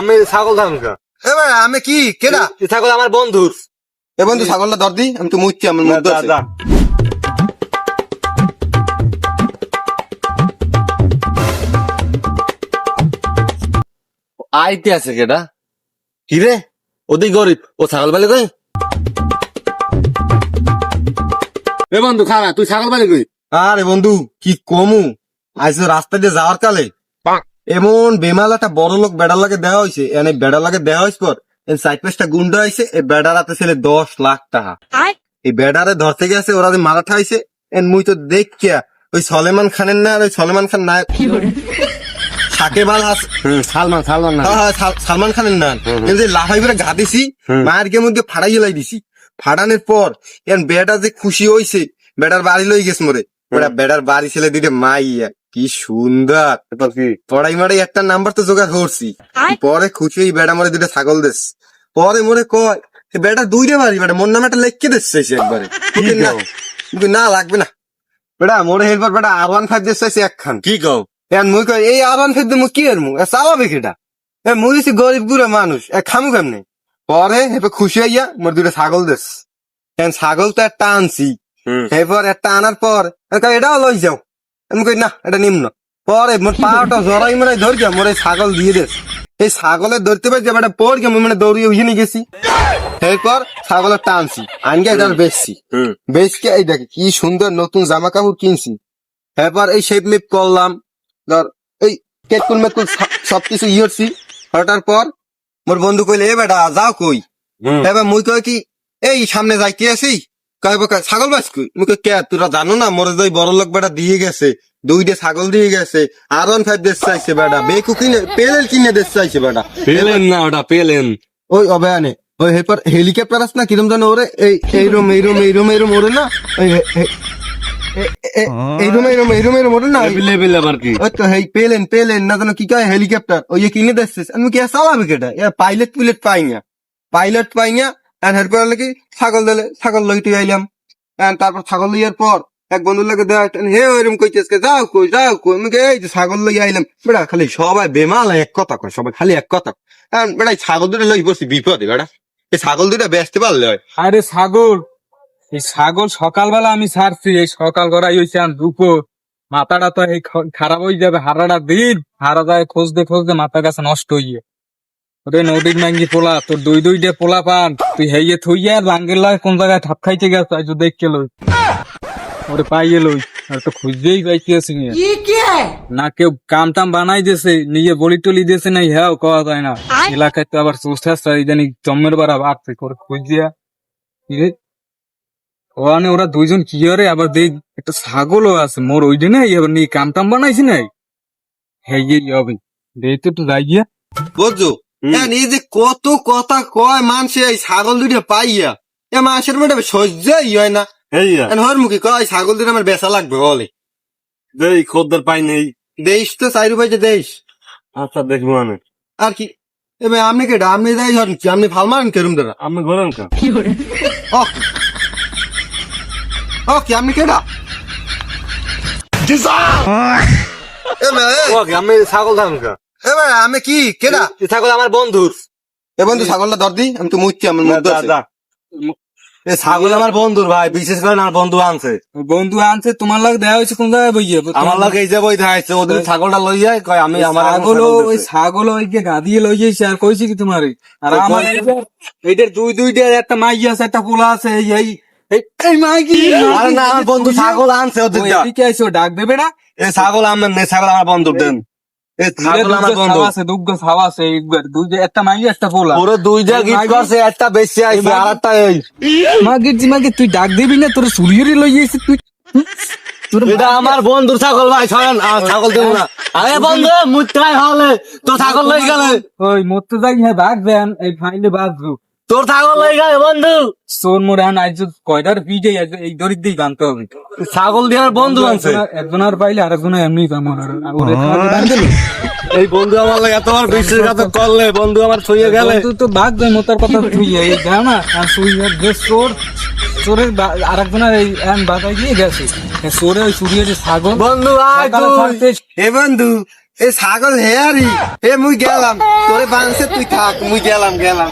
আমি ছাগল এ আমি কি? কেডা? ছাগল আমার বন্ধুর। এ বন্ধু ছাগলটা ধর দি আমি তো মুচ্ছি আমার মধ্যে আইতে আছে কেডা? কি রে? ওদিক গরিব ও ছাগল বালি কই? এ বন্ধু খানা তুই ছাগল বালি কই? আরে বন্ধু কি কমু? আজ রাস্তা দিয়ে যাওয়ার কালে। এমন বেমাল একটা বড় লোক বেড়া লাগে দেওয়া হয়েছে এনে বেড়া লাগে দেওয়া হয়েছে পর সাইড পেসটা গুন্ডা হয়েছে এই বেড়ার হাতে ছেলে দশ লাখ টাকা। এই বেড়ারে ধরতে গেছে ওরা যে মারা ঠাইছে এন মুই তো দেখিয়া ওই সলেমান খানের না আর ওই সলেমান খান নায়ক সাকেব আল হাস সালমান সালমান না হ্যাঁ, হ্যাঁ, সালমান খানের নান হুম। যে লাফাই করে ঘা দিছি মায়ের গে মধ্যে ফাড়াই গেলাই দিছি। ফাড়ানোর পর এন বেটা যে খুশি হইছে বেটার বাড়ি লই গেছে মোরে। ওরা বেটার বাড়ি ছেলে দিতে মাইয়া। কি সুন্দর। এরপর কি পড়াই মারাই একটা নাম্বার তো জোগাড় করছি। পরে খুশি হই বেটা মরে দুটা ছাগল দেস পরে মোরে কয় "এ বেটা দুইটা বাড়ি বেটা মোর নামে একটা লেখকে দিচ্ছে একবারে। না লাগবে না। বেটা মোরে হেলপার বেটা আর ওয়ান ফাইভ দিচ্ছে একখান। কি কও এখন মুই কই এই আর ওয়ান ফাইভ দিয়ে কি এর মু চালাবে কেটা এ মুই হইছি গরিব গুড়া মানুষ এ খামু কেমনে? পরে হেপে খুশি হইয়া মোর দুটা ছাগল দেস এখন ছাগল তো একটা আনছি। এরপর একটা আনার পর এটাও লই যাও। আমি কই না এটা নিম্ন। পরে মোর পাটা জড়াই মানে ধর মোর এই ছাগল দিয়ে দেস এই ছাগলের ধরতে পারছি বেটা পর কে মানে দৌড়িয়ে নিয়ে গেছি। এরপর ছাগলের টানছি আনগে এটা বেচছি। বেশকে এই দেখ কি সুন্দর নতুন জামা কাপড় কিনছি। এরপর এই শেপ মেপ করলাম। ধর এই কেটকুল মেটকুল সব কিছু ইয়েছি হটার পর মোর বন্ধু কইলে এ বেটা যাও কই? এবার মুই কই কি এই সামনে যাইতে কইব ছাগল বাস কই? কে? তোরা জানো না মোর যাই বড় লোক বেটা দিয়ে গেছে দুইটা ছাগল দিয়ে গেছে আর ওয়ান ফাইভ দেশ চাইছে বেটা বেকু কিনে পেলেন কিনে দেশ চাইছে বেটা। পেলেন না ওটা পেলেন। ওই অবয়ানে ওই হেপার হেলিকপ্টার আছে না কিরম জানো ওরে এই এই রুম এই রুম এই রুম এই রুম ওরে না ওই হে- হে- এ- এ- এই রুম এই রুম এই রুম এই রুম ওরে না লেভেল আবার কি? ওই তো হেই পেলেন পেলেন না জানো কি কয় হেলিকপ্টার ওই কিনে দিচ্ছিস আমি কি চালাবে কেটা এ পাইলট পুইলট পাই না। পাইলট পাই না আর হেরপর কি ছাগল দিলে, ছাগল লই তুই আইলাম। তারপর ছাগল লইয়ার পর এক বন্ধুর লাগে দেওয়া হে, ওইরকম কইতেছ যাও কই যাও কই? আমি এই যে ছাগল লই আইলাম। বেড়া, খালি সবাই বেমাল এক কথা কয়, সবাই খালি এক কথা আর বেড়া ছাগল দুটো লই বসছি বিপদে, বেড়া। এই ছাগল দুটা বেচতে পারলে হয়। আরে ছাগল, এই ছাগল সকালবেলা আমি ছাড়ছি, এই সকাল করাই হয়েছে আর দুপুর। মাথাটা তো এই খারাপ হয়ে যাবে, হারাটা দিন। হারা যায় খুঁজতে খুঁজতে মাথার কাছে নষ্ট হইয়ে। ওরে নদীর নাঙ্গি পোলা তোর দুই দুইটা পোলা পান। তুই হেইয়ে থইয়া আর রাঙ্গের লাই কোন জায়গায় ঠাপ খাইতে গেছ আজ দেখকে লই। ওরে পাইয়ে লই আর তো খুঁজতেই পাইতে আছি না। না কেউ কাম টাম বানাই দিয়েছে নিজে বলি টলি দিয়েছে না হ্যাঁ কওয়া যায় না। এলাকায় তো আবার চৌষ্ঠা জানি জমের বাড়া বাড়ছে করে খুঁজিয়া ওখানে ওরা দুইজন কি করে আবার দেখ একটা ছাগলও আছে মোর ওই দিনে এবার নিয়ে কাম টাম বানাইছি নাই। হ্যাঁ ইয়ে হবে। দেখ তো যাই গিয়া বুঝছ হ্যাঁ এই যে কত কথা কয় মানুষে এই ছাগল দুটো পাইয়া এ মানুষের মধ্যে সহ্যই হয় না। এই হর মুখে কয় ছাগল দুটো আমার বেচা লাগবে বলে। দেই খদ্দের পাই নেই। দেশ তো চাইরু পাইছে দেশ। আচ্ছা দেখব আমি। আর কি? এবার আপনি কেটা আপনি যাই ধরেন কি? আপনি ভালো মারেন কেরম দাদা আমি ঘরেন কা? ওক ওক আপনি কেটা এবার ওকে আমি ছাগল ধামকা এবার আমি কি? এই ছাগল আমার বন্ধুর। এ বন্ধু ছাগলটা ধর দি আমি তো মুচ্ছি আমার আছে এই ছাগল আমার বন্ধুর ভাই বিশেষ করে আমার বন্ধু আনছে। বন্ধু আনছে তোমার লাগ দেওয়া হয়েছে কোন জায়গায় বইয়ে? আমার লাগে এই যে বই দেখাইছে ওদের ছাগলটা লই যায় কয় আমি আমার ছাগল ওই ছাগল ওই যে গাদিয়ে লই যাইছে আর কইছি কি তোমার? আর আমার এইটার- দুই দুইটার একটা মাই আছে একটা পোলা আছে এই এই এই- মাইকি আরে না আমার বন্ধু ছাগল আনছে ওদের ডাক দেবে না। এই ছাগল আমার ছাগল আমার বন্ধু দেন। তুই ডাক দিবি না? তোর সুরিয়ে লই যাইছিস তুই। তোর এটা আমার বন্ধু ছাগল ভাই আর ছাগল দেবো না। আরে বন্ধু মুত্রাই হলে তো ছাগল লই গেলে। ওই মরতে যাই হ্যাঁ ভাগ দেন এই ফাইলে বাজু তোর ছাগল লই গেলে বন্ধু। সোর মোর এখন আজ কয়টার পিজে এই দরিদ দিয়ে জানতে হবে। ছাগল দিয়ে বন্ধু আনছে। একজন আর পাইলে আরেকজন এমনি আমার। এই বন্ধু আমার লাগে বিশ্বাসঘাতক করলে বন্ধু আমার ছুঁয়ে গেলে। তুই তো ভাগ দেয় মোতার কথা তুই এই জানা আর তুই যে চোর চোরের আরেকজনের এই এন দিয়ে গেছে। চোরে ওই চুরিয়ে যে ছাগল। বন্ধু আয় এ বন্ধু এ ছাগল হেয়ারি। এ মুই গেলাম। তোরে বাংছে তুই থাক মুই গেলাম গেলাম।